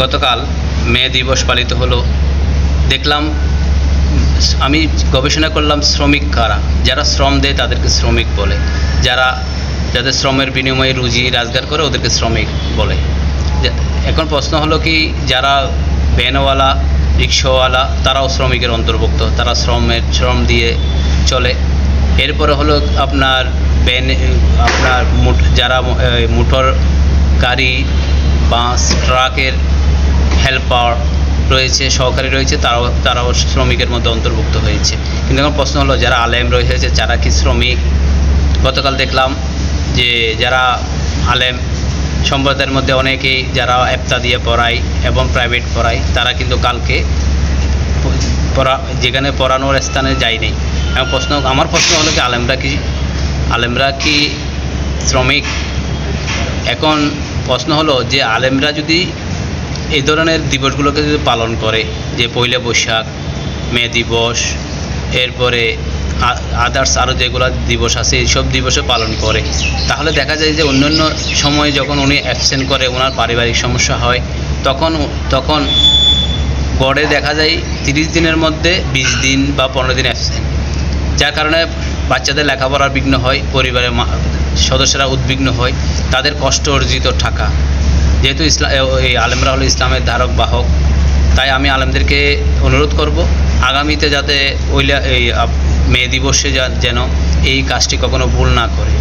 গতকাল মে দিবস পালিত হলো। দেখলাম, আমি গবেষণা করলাম শ্রমিক কারা। যারা শ্রম দেয় তাদেরকে শ্রমিক বলে। যারা, যাদের শ্রমের বিনিময়ে রুজি রাজগার করে ওদেরকে শ্রমিক বলে। এখন প্রশ্ন হলো কি, যারা ভ্যানওয়ালা, রিক্সাওয়ালা, তারাও শ্রমিকের অন্তর্ভুক্ত। তারা শ্রমের, শ্রম দিয়ে চলে। এরপরে হলো আপনার ভ্যান, আপনার যারা মোটর গাড়ি বাস, ট্রাকের হেল্পার রয়েছে, সহকারী রয়েছে, তারাও তারাও শ্রমিকের মধ্যে অন্তর্ভুক্ত হয়েছে। কিন্তু এখন প্রশ্ন হলো, যারা আলেম রয়েছে, যারা কি শ্রমিক? গতকাল দেখলাম যে যারা আলেম সম্প্রদায়ের মধ্যে অনেকেই যারা এপ্তা দিয়ে পড়ায় এবং প্রাইভেট পড়ায়, তারা কিন্তু কালকে পড়া, যেখানে পড়ানোর স্থানে যায়নি। এখন প্রশ্ন, আমার প্রশ্ন হলো কি, আলেমরা কি আলেমরা কি শ্রমিক? এখন প্রশ্ন হলো যে আলেমরা যদি এই ধরনের দিবসগুলোকে যদি পালন করে, যে পয়লা বৈশাখ, মে দিবস, এরপরে আদার্স আরও যেগুলো দিবস আছে, এইসব দিবসে পালন করে। তাহলে দেখা যায় যে অন্যান্য সময়ে যখন উনি অ্যাবসেন্ট করে ওনার পারিবারিক সমস্যা হয়, তখন তখন গড়ে দেখা যায় তিরিশ দিনের মধ্যে বিশ দিন বা পনেরো দিন অ্যাবসেন্ট যার কারণে বাচ্চাদের লেখাপড়ার বিঘ্ন হয়, পরিবারের সদস্যরা উদ্বিগ্ন হয়, তাদের কষ্ট অর্জিত টাকা যেহেতু ইসলাম এই আলেমরা হলো ইসলামের ধারক, বাহক, তাই আমি আলেমদেরকে অনুরোধ করব, আগামীতে যাতে ওইলা এই মে দিবসে যেন এই কাজটি কখনো ভুল না করে।